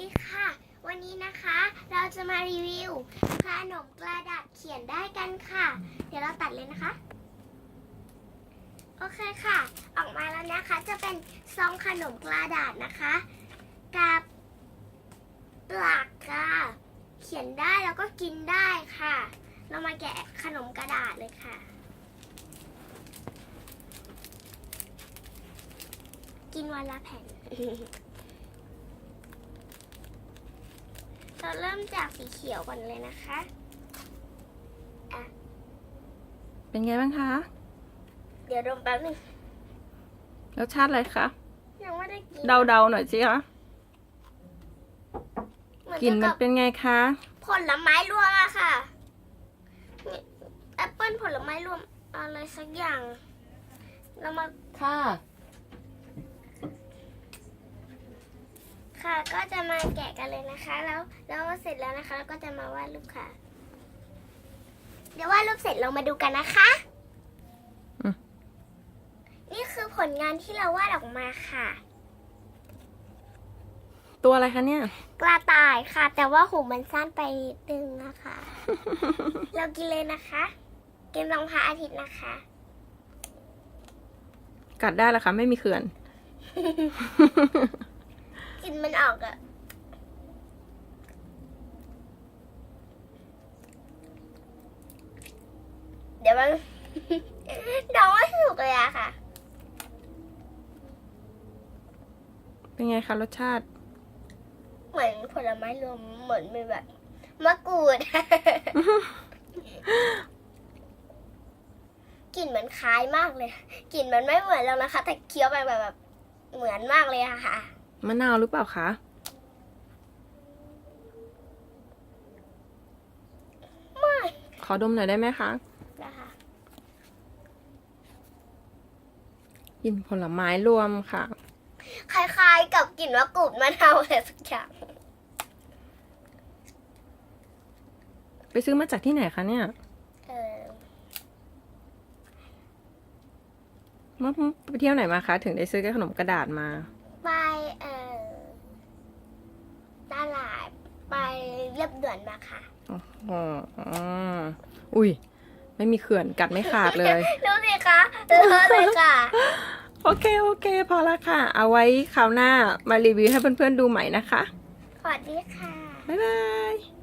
ดีค่ะ วันนี้นะคะ เราจะมารีวิวขนมกระดาษเขียนได้กันค่ะ เดี๋ยวเราตัดเลยนะคะ โอเคค่ะ ออกมาแล้วนะคะจะเป็นซองขนมกระดาษนะคะ กับปลักค่ะเขียนได้แล้วก็กินได้ค่ะ เรามาแกะขนมกระดาษเลยค่ะ กินวันละแผ่น เราเริ่มจากสีเขียวก่อนเลยนะคะเป็นไงบ้างคะ เดี๋ยวดมแป๊บหนึงรสชาติอะไรคะ ยังไม่ได้กินเดาๆหน่อยสิคะ เหมือนกลิ่นมันกับเป็นไงคะ ผลไม้รวมอะค่ะนี่แอปเปิ้ลผลไม้รวมอะไรสักอย่าง เรามา ค่ะ ค่ะ ก็จะมาแกะกันเลยนะคะ แล้วแล้วเสร็จแล้วนะคะก็จะมาวาดรูปค่ะ เดี๋ยววาดรูปเสร็จเรามาดูกันนะคะอืมนี่คือผลงานที่เราวาดออกมาค่ะ ตัวอะไรคะเนี่ยกระต่ายค่ะ แต่ว่าหูมันสั้นไปนิดนึงนะคะ เรากินเลยนะคะ กินรองพระอาทิตย์นะคะ กัดได้แล้วคะไม่มีเขื่อนก ลินมันออกอะเดี๋ยวมันน้องไม่ถูกเลยอะค่ะ เป็นไงคะรสชาติ เหมือนผลไม้รวมเหมือนมีแบบมะกรูด กลิ่นมันคล้ายมากเลย กลิ่นมันไม่เหมือนแล้วนะคะ แต่เคี้ยวไปแบบแบบเหมือนมากเลยอะค่ะ มะนาวหรือเปล่าคะ ไม่ขอดมหน่อยได้ไหมคะนะคะกลินผลไม้รวมค่ะ คล้ายๆกับกลิ่นมะกรูดมะนาวอะไรสักอย่างไปซื้อมาจากที่ไหนคะเนี่ยเออเมื่อไปเที่ยวไหนมาคะ ถึงได้ซื้อขนมกระดาษมา ไปเออตลาดไป เรียบด่วนมาค่ะอ๋ออ๋ออุ้ย ไม่มีเขื่อนกัดไม่ขาดเลยดูสิคะเลอะเลยค่ะ โอเค โอเค พอละค่ะ เอาไว้คราวหน้ามารีวิวให้เพื่อนๆดูใหม่นะคะ สวัสดีค่ะ บ๊ายบาย